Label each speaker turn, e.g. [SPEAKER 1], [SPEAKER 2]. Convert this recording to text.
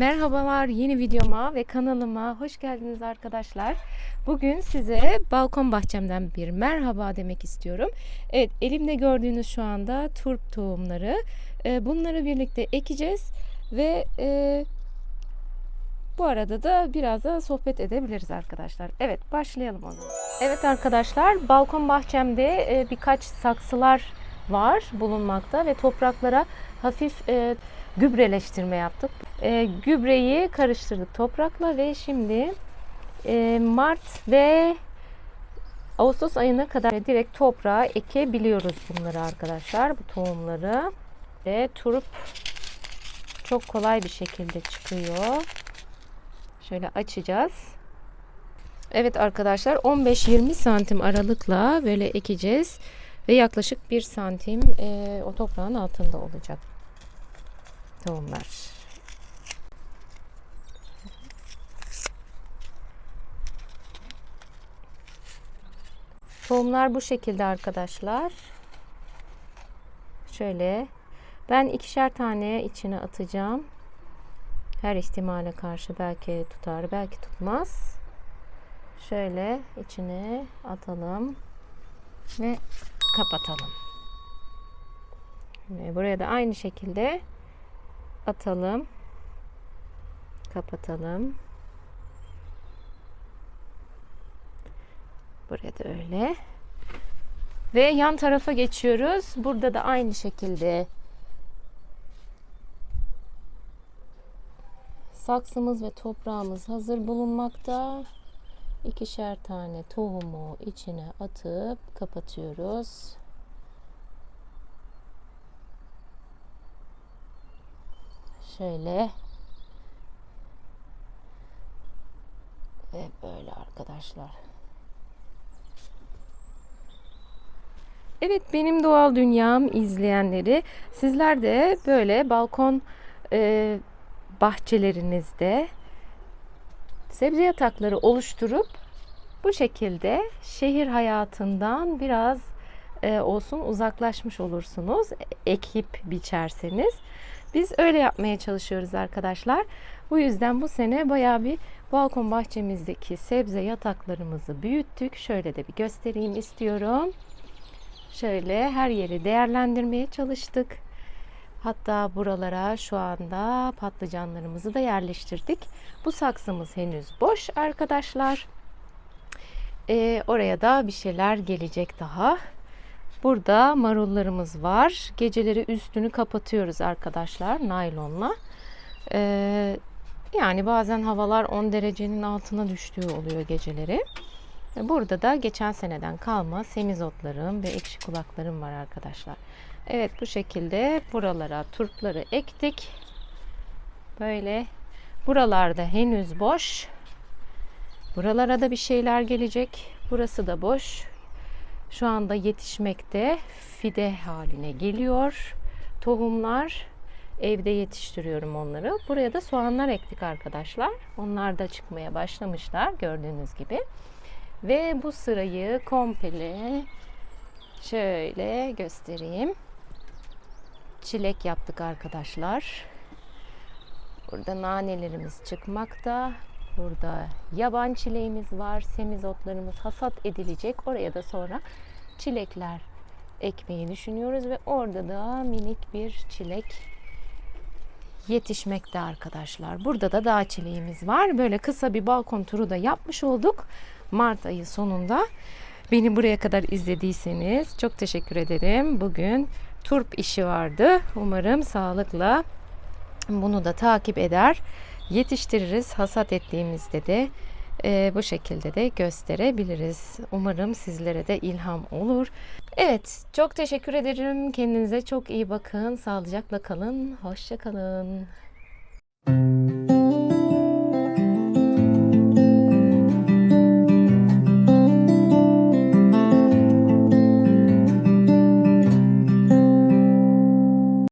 [SPEAKER 1] Merhabalar yeni videoma ve kanalıma hoş geldiniz arkadaşlar. Bugün size balkon bahçemden bir merhaba demek istiyorum. Evet elimde gördüğünüz şu anda turp tohumları. Ee, bunları birlikte ekeceğiz ve e, bu arada da biraz da sohbet edebiliriz arkadaşlar. Evet başlayalım o zaman. Evet arkadaşlar balkon bahçemde e, birkaç saksılar var bulunmakta ve topraklara hafif e, gübreleştirme yaptık. E, gübreyi karıştırdık toprakla ve şimdi e, Mart ve Ağustos ayına kadar direkt toprağa ekebiliyoruz bunları arkadaşlar. Bu tohumları ve turp çok kolay bir şekilde çıkıyor. Şöyle açacağız. Evet arkadaşlar 15-20 santim aralıkla böyle ekeceğiz ve yaklaşık 1 santim e, o toprağın altında olacak tohumlar. Tohumlar bu şekilde arkadaşlar. Şöyle ben ikişer tane içine atacağım. Her ihtimale karşı belki tutar, belki tutmaz. Şöyle içine atalım ve kapatalım. Ve buraya da aynı şekilde atalım. Kapatalım. Buraya da öyle. Ve yan tarafa geçiyoruz. Burada da aynı şekilde saksımız ve toprağımız hazır bulunmakta. İkişer tane tohumu içine atıp kapatıyoruz. Şöyle ve böyle arkadaşlar. Evet benim doğal dünyam izleyenleri sizler de böyle balkon e, bahçelerinizde sebze yatakları oluşturup bu şekilde şehir hayatından biraz e, olsun uzaklaşmış olursunuz. Ekip biçerseniz. Biz öyle yapmaya çalışıyoruz arkadaşlar. Bu yüzden bu sene bayağı bir balkon bahçemizdeki sebze yataklarımızı büyüttük. Şöyle de bir göstereyim istiyorum. Şöyle her yeri değerlendirmeye çalıştık. Hatta buralara şu anda patlıcanlarımızı da yerleştirdik. Bu saksımız henüz boş arkadaşlar. Ee, oraya da bir şeyler gelecek daha. Burada marullarımız var. Geceleri üstünü kapatıyoruz arkadaşlar naylonla. Ee, yani bazen havalar 10 derecenin altına düştüğü oluyor geceleri. Burada da geçen seneden kalma semizotlarım ve ekşi kulaklarım var arkadaşlar. Evet bu şekilde buralara turpları ektik. Böyle buralarda henüz boş. Buralara da bir şeyler gelecek. Burası da boş. Şu anda yetişmekte. Fide haline geliyor. Tohumlar evde yetiştiriyorum onları. Buraya da soğanlar ektik arkadaşlar. Onlar da çıkmaya başlamışlar gördüğünüz gibi. Ve bu sırayı komple şöyle göstereyim. Çilek yaptık arkadaşlar. Burada nanelerimiz çıkmakta. Burada yaban çileğimiz var. Semizotlarımız hasat edilecek. Oraya da sonra çilekler ekmeyi düşünüyoruz ve orada da minik bir çilek yetişmekte arkadaşlar. Burada da dağ çileğimiz var. Böyle kısa bir balkon turu da yapmış olduk. Mart ayı sonunda. Beni buraya kadar izlediyseniz çok teşekkür ederim. Bugün turp işi vardı. Umarım sağlıkla bunu da takip eder. Yetiştiririz. Hasat ettiğimizde de e, bu şekilde de gösterebiliriz. Umarım sizlere de ilham olur. Evet, çok teşekkür ederim. Kendinize çok iyi bakın. Sağlıcakla kalın. Hoşça kalın.